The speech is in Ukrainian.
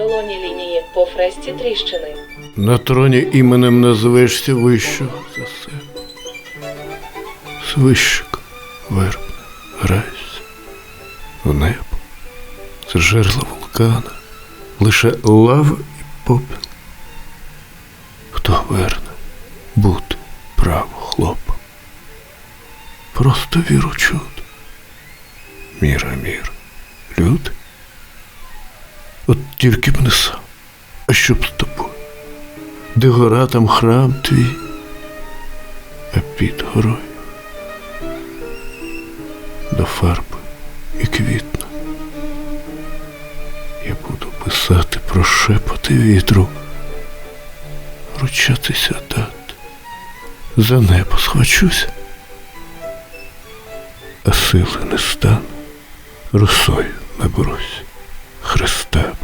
долоні лінії по фресті тріщини. На троні іменем називешся вищого за себе. Свищик, верб, грайся в небо. Це жерла вулкана, лише лава і попіл. Хто верне бути право хлопом? Просто віру чуд. Міра, мір, люди. От тільки б не сам, а щоб з тобою де гора там храм твій, а під горою? До фарби і квітна. Я буду писати про шепоти вітру, ручатися дати, за небо схвачуся, а сили не стану, росою наберусь, Христа